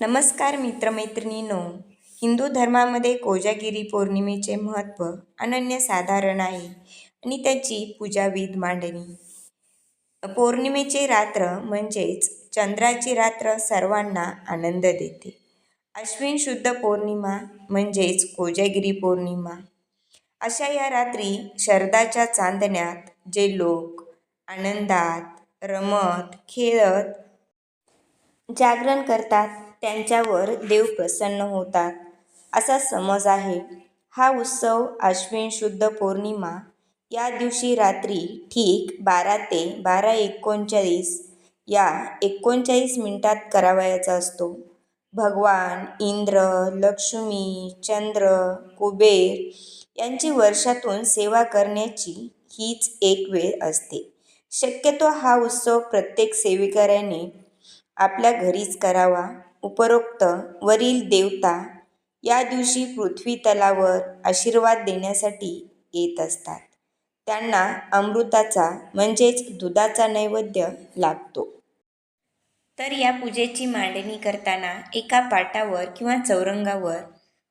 नमस्कार मित्रमैत्रिणींनो हिंदू धर्मामध्ये कोजागिरी पौर्णिमेचे महत्त्व अनन्यसाधारण आहे आणि त्याची पूजाविध मांडणी. पौर्णिमेची रात्र म्हणजेच चंद्राची रात्र सर्वांना आनंद देते. अश्विन शुद्ध पौर्णिमा म्हणजेच कोजागिरी पौर्णिमा. अशा या रात्री शरदाच्या चांदण्यात जे लोक आनंदात रमत खेळत जागरण करतात त्यांच्यावर देव प्रसन्न होतात. असा समज आहे. हा उत्सव अश्विन शुद्ध पौर्णिमा या दिवशी रात्री ठीक बारा ते बारा एकोणचाळीस या एकोणचाळीस मिनिटात करावयाचा असतो. भगवान इंद्र लक्ष्मी चंद्र कुबेर यांची वर्षातून सेवा करण्याची हीच एक वेळ असते. शक्यतो हा उत्सव प्रत्येक सेवेकऱ्याने आपल्या घरीच करावा. उपरोक्त वरील देवता या दिवशी पृथ्वी तलावर आशीर्वाद देण्यासाठी येत असतात. त्यांना अमृताचा म्हणजेच दुधाचा नैवेद्य लागतो. तर या पूजेची मांडणी करताना एका पाटावर किंवा चौरंगावर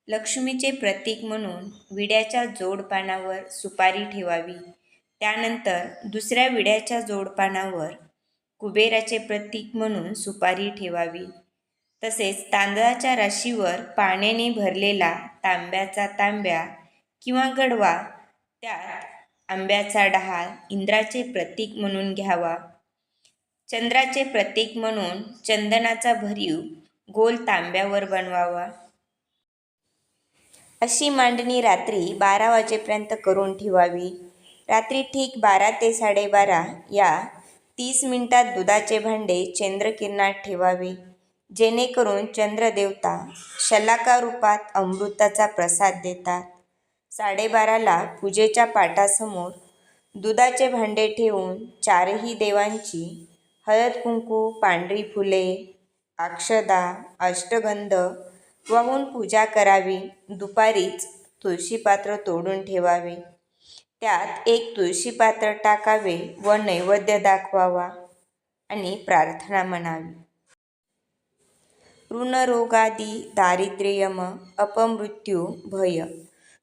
लक्ष्मीचे प्रतीक म्हणून विड्याच्या जोडपानावर सुपारी ठेवावी. त्यानंतर दुसऱ्या विड्याच्या जोडपानावर कुबेराचे प्रतीक म्हणून सुपारी ठेवावी. तसेच तांदळाच्या राशीवर पाण्याने भरलेला तांब्याचा तांब्या किंवा गडवा त्यात आंब्याचा डहाळ इंद्राचे प्रतीक म्हणून घ्यावा. चंद्राचे प्रतीक म्हणून चंदनाचा भरीव गोल तांब्यावर बनवावा. अशी मांडणी रात्री बारा वाजेपर्यंत करून ठेवावी. रात्री ठीक बारा ते साडेबारा या तीस मिनिटात दुधाचे भांडे चंद्रकिरणात ठेवावे. जेणेकरून चंद्रदेवता शलाका रूपात अमृताचा प्रसाद देतात. साडेबाराला पूजेच्या पाटासमोर दुधाचे भांडे ठेवून चारही देवांची हळद कुंकू पांढरी फुले अक्षदा अष्टगंध वाहून पूजा करावी. दुपारीच तुळशीपात्र तोडून ठेवावे. त्यात एक तुळशीपात्र टाकावे व नैवेद्य दाखवावा आणि प्रार्थना म्हणावी. ऋणरोगादी दारिद्र्यम अपमृत्यू भय।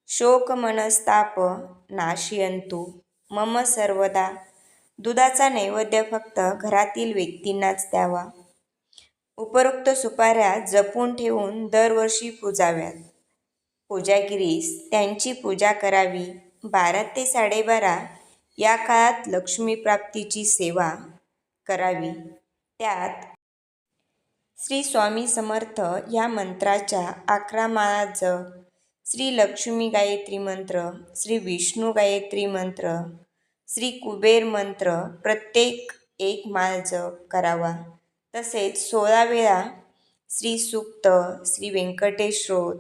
शोक मनस्ताप नाशयंतु मम सर्वदा। दुधाचा नैवेद्य फक्त घरातील व्यक्तींनाच द्यावा। उपरोक्त सुपाऱ्या जपून ठेवून दरवर्षी पूजाव्यात। पूजागिरीस त्यांची पूजा करावी। बारा ते साडेबारा या काळात लक्ष्मीप्राप्तीची सेवा करावी। त्यात श्री स्वामी समर्थ या मंत्राच्या अकरा माळा जप श्री लक्ष्मी गायत्री मंत्र श्री विष्णू गायत्री मंत्र श्री कुबेर मंत्र प्रत्येक एक माळ जप करावा. तसेच सोळा वेळा श्री सुक्त श्री व्यंकटेश्रोत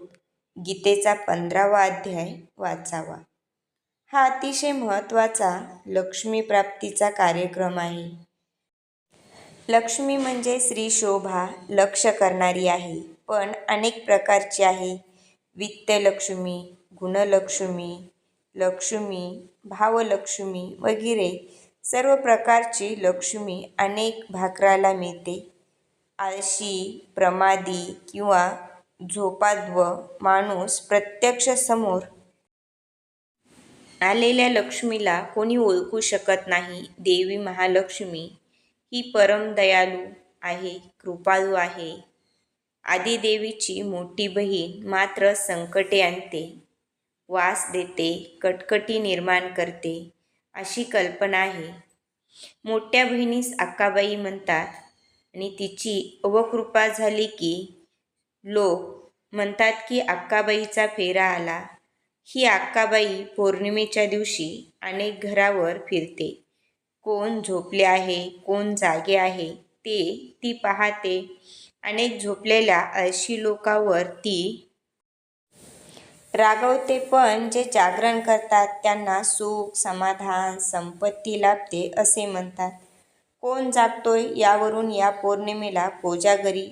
गीतेचा पंधरावा अध्याय वाचावा. हा अतिशय महत्त्वाचा लक्ष्मीप्राप्तीचा कार्यक्रम आहे. लक्ष्मी म्हणजे स्त्री शोभा लक्ष करणारी आहे. पण अनेक प्रकारची आहे. वित्तलक्ष्मी गुणलक्ष्मी लक्ष्मी भावलक्ष्मी वगैरे. सर्व प्रकारची लक्ष्मी अनेक भाकराला मिळते. आळशी प्रमादी किंवा झोपाद्व माणूस प्रत्यक्ष समोर आलेल्या लक्ष्मीला कोणी ओळखू शकत नाही. देवी महालक्ष्मी ही परम दयालू आहे कृपाळू आहे. आदिदेवीची मोठी बहीण मात्र संकटे आणते वास देते कटकटी निर्माण करते अशी कल्पना आहे. मोठ्या बहिणीस अक्काबाई म्हणतात आणि तिची अवकृपा झाली की लोक म्हणतात की अक्काबाईचा फेरा आला. ही अक्काबाई पौर्णिमेच्या दिवशी अनेक घरावर फिरते. कोण झोपले आहे कोण जागे आहे ते ती पाहते. अनेक झोपलेल्या अळशी लोकांवर ती रागवते पण जे जागरण करतात त्यांना सुख समाधान संपत्ती लाभते असे म्हणतात. कोण जागतोय यावरून या पौर्णिमेला कोजागरी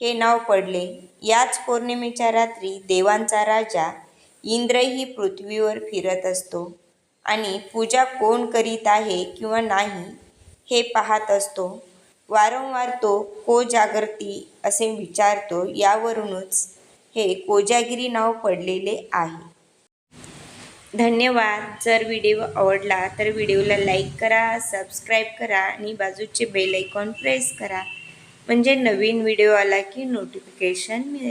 हे नाव पडले. याच पौर्णिमेच्या रात्री देवांचा राजा इंद्रही पृथ्वीवर फिरत असतो. आणि पूजा कोण करीत आहे किंवा नाही हे पाहत असतो. वारंवार तो को असे विचारतो यावरूनच हे कोजागिरी नाव पडलेले आहे. धन्यवाद. जर व्हिडिओ आवडला तर व्हिडिओला लाईक करा सबस्क्राईब करा आणि बाजूचे बेल आयकॉन प्रेस करा. म्हणजे नवीन व्हिडिओ आला की नोटिफिकेशन मिळेल.